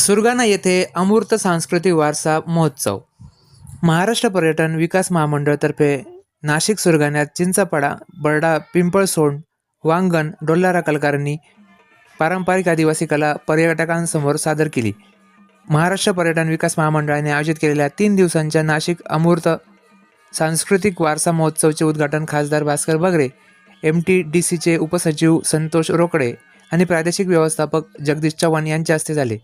सुरगाणा येथे अमूर्त सांस्कृतिक वारसा महोत्सव. महाराष्ट्र पर्यटन विकास महामंडळतर्फे नाशिक सुरगाण्यात चिंचपाडा बर्डा पिंपळसोंड वांगण डोल्लारा कलाकारांनी पारंपरिक आदिवासी कला पर्यटकांसमोर सादर केली. महाराष्ट्र पर्यटन विकास महामंडळाने आयोजित केलेल्या तीन दिवसांच्या नाशिक अमूर्त सांस्कृतिक वारसा महोत्सवचे उद्घाटन खासदार भास्कर बगरे एम टी डी सीचे उपसचिव संतोष रोकडे आणि प्रादेशिक व्यवस्थापक जगदीश चव्हाण यांच्या हस्ते झाले.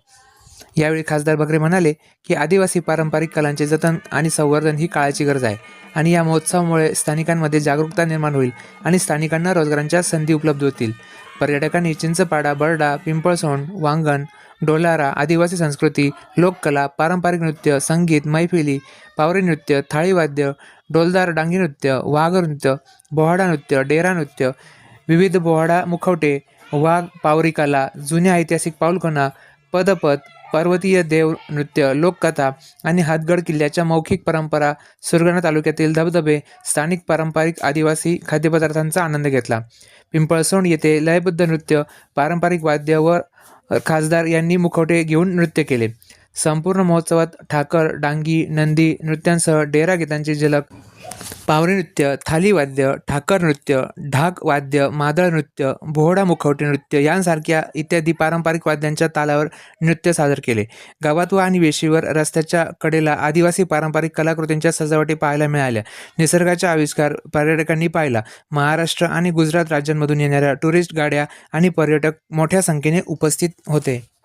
यावेळी खासदार बकरे म्हणाले की आदिवासी पारंपरिक कलांचे जतन आणि संवर्धन ही काळाची गरज आहे आणि या महोत्सवामुळे स्थानिकांमध्ये जागरूकता निर्माण होईल आणि स्थानिकांना रोजगारांच्या संधी उपलब्ध होतील. पर्यटकांनी चिंचपाडा बर्डा पिंपळसोंड वांगण डोलारा आदिवासी संस्कृती लोककला पारंपरिक नृत्य संगीत मैफिली पावरी नृत्य थाळीवाद्य डोलदार डांगी नृत्य वाघ नृत्य बोहाडा नृत्य डेरा नृत्य विविध बोहाडा मुखवटे वाघ पावरी कला जुन्या ऐतिहासिक पाऊलखुणा पदपद पर्वतीय देव नृत्य लोककथा आणि हातगड किल्ल्याच्या मौखिक परंपरा सुरगाणा तालुक्यातील धबधबे स्थानिक पारंपरिक आदिवासी खाद्यपदार्थांचा आनंद घेतला. पिंपळसोंड येथे लयबद्ध नृत्य पारंपरिक वाद्य व खासदार यांनी मुखवटे घेऊन नृत्य केले. संपूर्ण महोत्सवात ठाकर डांगी नंदी नृत्यांसह डेरा गीतांची झलक पावरी नृत्य थाली वाद्य ठाकर नृत्य ढाक वाद्य मादळ नृत्य बोहडा मुखवटे नृत्य यांसारख्या इत्यादी पारंपरिक वाद्यांच्या तालावर नृत्य सादर केले. गावात व आणि वेशीवर रस्त्याच्या कडेला आदिवासी पारंपरिक कलाकृतींच्या सजावटी पाहायला मिळाल्या. निसर्गाचा आविष्कार पर्यटकांनी पाहिला. महाराष्ट्र आणि गुजरात राज्यांमधून येणाऱ्या टुरिस्ट गाड्या आणि पर्यटक मोठ्या संख्येने उपस्थित होते.